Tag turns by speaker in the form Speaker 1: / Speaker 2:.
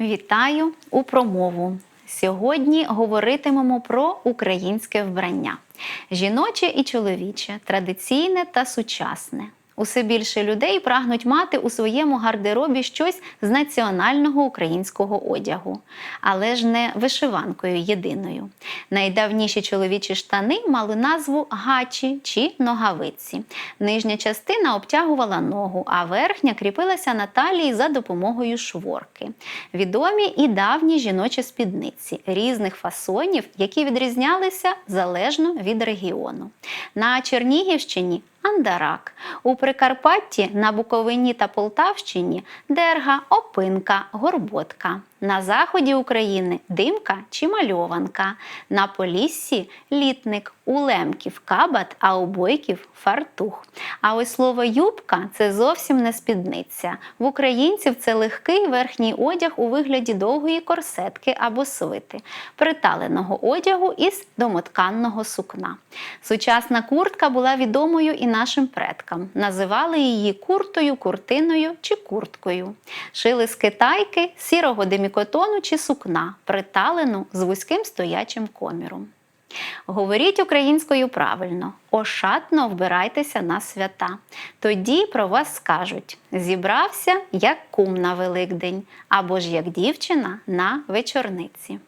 Speaker 1: Вітаю у промову. Сьогодні говоритимемо про українське вбрання: жіноче і чоловіче, традиційне та сучасне. Усе більше людей прагнуть мати у своєму гардеробі щось з національного українського одягу, але ж не вишиванкою єдиною. Найдавніші чоловічі штани мали назву гачі чи ногавиці. Нижня частина обтягувала ногу, а верхня кріпилася на талії за допомогою шворки. Відомі і давні жіночі спідниці різних фасонів, які відрізнялися залежно від регіону. На Чернігівщині Андарак. У Прикарпатті, на Буковині та Полтавщині дерга, опинка, горботка. На заході України димка чи мальованка. На Поліссі літник, у лемків кабат, а у бойків фартух. А ось слово юбка це зовсім не спідниця. В українців це легкий верхній одяг у вигляді довгої корсетки або свити, приталеного одягу із домотканного сукна. Сучасна куртка була відомою і нашим предкам. Називали її куртою, куртиною чи курткою. Шили з китайки, сірого демікотону чи сукна, приталену з вузьким стоячим коміром. Говоріть українською правильно, ошатно вбирайтеся на свята. Тоді про вас скажуть: зібрався як кум на Великдень, або ж як дівчина на вечорниці.